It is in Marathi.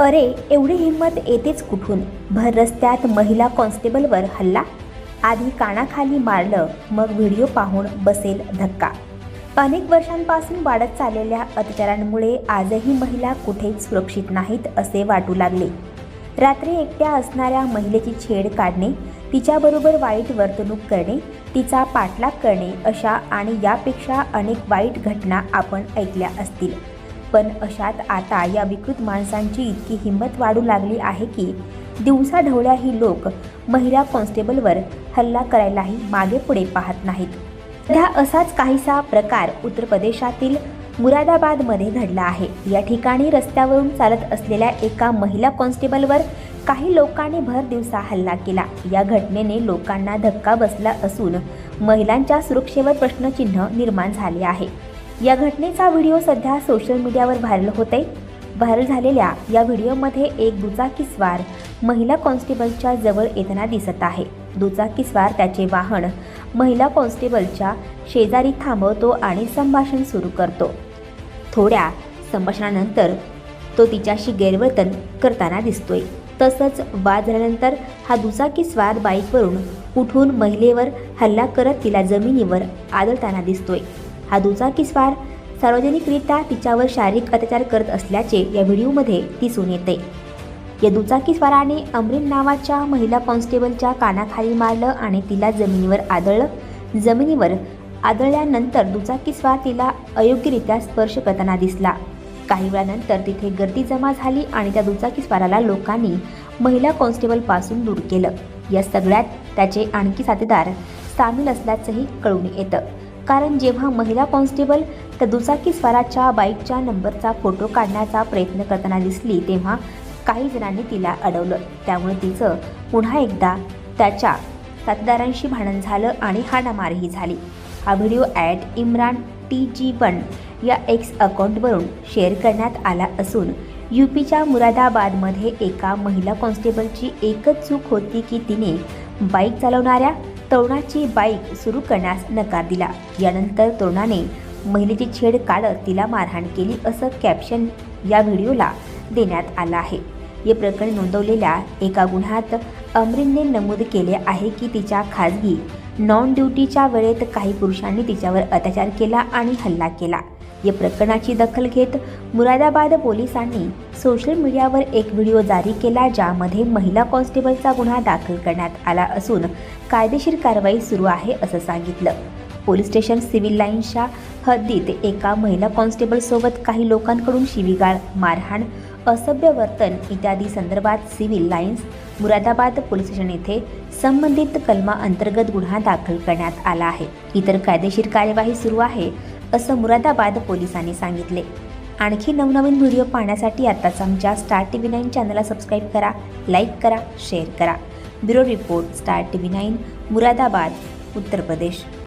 अरे एवढी हिंमत येतेच कुठून? भर रस्त्यात महिला कॉन्स्टेबलवर हल्ला? आधी कानाखाली मारलं मग व्हिडिओ पाहून बसेल धक्का. अनेक वर्षांपासून वाढत चाललेल्या अत्याचारांमुळे आजही महिला कुठेच सुरक्षित नाहीत असे वाटू लागले. रात्री एकट्या असणाऱ्या महिलेची छेड काढणे तिच्याबरोबर वाईट वर्तणूक करणे तिचा पाठलाग करणे अशा आणि यापेक्षा अनेक वाईट घटना आपण ऐकल्या असतील. पण अशात आता या विकृत माणसांची इतकी हिंमत वाढू लागली आहे की दिवसाढवळ्याही लोक महिला कॉन्स्टेबलवर हल्ला करायलाही मागे पुढे पाहत नाहीत. सध्या असाच काहीसा प्रकार उत्तर प्रदेशातील मुरादाबादमध्ये घडला आहे. या ठिकाणी रस्त्यावरून चालत असलेल्या एका महिला कॉन्स्टेबलवर काही लोकांनी भर दिवसा हल्ला केला. या घटनेने लोकांना धक्का बसला असून महिलांच्या सुरक्षेवर प्रश्नचिन्ह निर्माण झाले आहे. या घटनेचा व्हिडिओ सध्या सोशल मीडियावर व्हायरल होते व्हायरल झालेल्या या व्हिडिओमध्ये एक दुचाकीस्वार महिला कॉन्स्टेबलच्या जवळ येताना दिसत आहे. दुचाकीस्वार त्याचे वाहन महिला कॉन्स्टेबलच्या शेजारी थांबवतो आणि संभाषण सुरू करतो. थोड्या संभाषणानंतर तो तिच्याशी गैरवर्तन करताना दिसतोय. तसंच वाद झाल्यानंतर हा दुचाकीस्वार बाईकवरून उठून महिलेवर हल्ला करत तिला जमिनीवर आदळताना दिसतोय. हा दुचाकीस्वार सार्वजनिकरित्या तिच्यावर शारीरिक अत्याचार करत असल्याचे या व्हिडिओमध्ये दिसून येते. या दुचाकी स्वाराने अमरीन नावाच्या महिला कॉन्स्टेबलच्या कानाखाली मारलं आणि तिला जमिनीवर आदळलं. जमिनीवर आदळल्यानंतर दुचाकीस्वार तिला अयोग्यरित्या स्पर्श करताना दिसला. काही वेळानंतर तिथे गर्दी जमा झाली आणि त्या दुचाकी स्वाराला लोकांनी महिला कॉन्स्टेबलपासून दूर केलं. या सगळ्यात त्याचे आणखी साथीदार सामील असल्याचंही कळून येतं. कारण जेव्हा महिला कॉन्स्टेबल त्या दुचाकी स्वाराच्या बाईकच्या नंबरचा फोटो काढण्याचा प्रयत्न करताना दिसली तेव्हा काही जणांनी तिला अडवलं. त्यामुळे तिचं पुन्हा एकदा त्याच्या साथीदारांशी भांडण झालं आणि हाणामारही झाली. हा video at Imran T G one या एक्स अकाउंटवरून शेअर करण्यात आला असून यूपीच्या मुरादाबादमध्ये एका महिला कॉन्स्टेबलची एकच चूक होती की तिने बाईक चालवणाऱ्या तरुणाची बाईक सुरू करण्यास नकार दिला. यानंतर तरुणाने महिलेची छेड काढत तिला मारहाण केली असं कॅप्शन या व्हिडिओला देण्यात आलं आहे. हे प्रकरण नोंदवलेल्या एका गुन्ह्यात अमरीनने नमूद केले आहे की तिच्या खाजगी नॉन ड्युटीच्या वेळेत काही पुरुषांनी तिच्यावर अत्याचार केला आणि हल्ला केला. या प्रकरणाची दखल घेत मुरादाबाद पोलिसांनी सोशल मीडियावर एक व्हिडिओ जारी केला ज्यामध्ये महिला कॉन्स्टेबलचा गुन्हा दाखल करण्यात आला असून कायदेशीर कारवाई सुरू आहे असं सांगितलं. पोलीस स्टेशन सिव्हिल लाईन्सच्या हद्दीत एका महिला कॉन्स्टेबलसोबत काही लोकांकडून शिवीगाळ मारहाण असभ्य वर्तन इत्यादी संदर्भात civil lines Moradabad police station येथे संबंधित कलमा अंतर्गत गुन्हा दाखल करण्यात आला आहे. इतर कायदेशीर कार्यवाही सुरू आहे. असं मुरादाबाद पोलिसांनी सांगितले. आणखी नवनवीन व्हिडिओ पाहण्यासाठी आताच आमच्या स्टार टी व्ही नाईन चॅनलला सबस्क्राईब करा लाईक करा शेअर करा. Bureau report star T V nine Moradabad Uttar Pradesh.